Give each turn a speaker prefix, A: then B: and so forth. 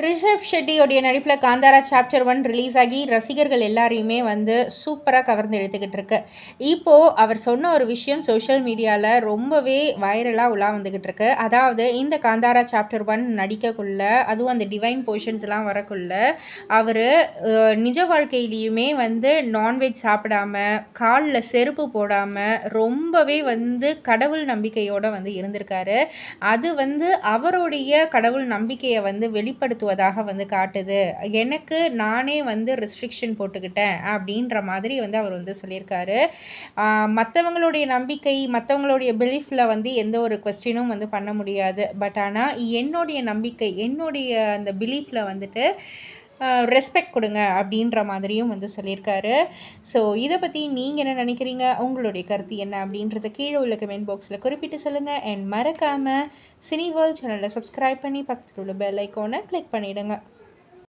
A: ரிஷப் ஷெட்டியோடைய நடிப்பில் Kantara chapter one release ஆகி ரசிகர்கள் எல்லாரையுமே வந்து சூப்பராக கவர்ந்து எடுத்துக்கிட்டு இருக்கு. இப்போது அவர் சொன்ன ஒரு விஷயம் சோஷியல் மீடியாவில் ரொம்பவே வைரலாக உலா வந்துக்கிட்டு இருக்கு. அதாவது இந்த காந்தாரா சாப்டர் ஒன் நடிக்கக்குள்ள அதுவும் அந்த டிவைன் போர்ஷன்ஸ்லாம் வரக்குள்ள அவர் நிஜ வாழ்க்கையிலையுமே வந்து நான்வெஜ் சாப்பிடாம காலில் செருப்பு போடாமல் ரொம்பவே வந்து கடவுள் நம்பிக்கையோடு வந்து இருந்திருக்காரு. அது வந்து அவருடைய கடவுள் நம்பிக்கையை வந்து வெளிப்படுத்த பயன்படுத்துவதாக வந்து காட்டுது. எனக்கு நானே வந்து ரெஸ்ட்ரிக்ஷன் போட்டுக்கிட்டேன் அப்படின்ற மாதிரி வந்து அவர் வந்து சொல்லியிருக்காரு. மற்றவங்களுடைய நம்பிக்கை மற்றவங்களுடைய பிலீஃபில் வந்து எந்த ஒரு கொஸ்டினும் வந்து பண்ண முடியாது. பட் ஆனால் என்னுடைய நம்பிக்கை என்னுடைய அந்த பிலீஃபில் வந்துட்டு ரெஸ்பெக்ட் கொடுங்க அப்படின்ற மாதிரியும் வந்து சொல்லியிருக்காரு. ஸோ இதை பற்றி நீங்கள் என்ன நினைக்கிறீங்க? உங்களுடைய கருத்து என்ன அப்படின்றத கீழே உள்ள கமெண்ட் பாக்ஸில் குறிப்பிட்டு சொல்லுங்கள் அண்ட் மறக்காமல் சினி வேர்ல்ட் சேனலை சப்ஸ்கிரைப் பண்ணி பக்கத்தில் உள்ள பெல் ஐக்கோனை கிளிக் பண்ணிவிடுங்க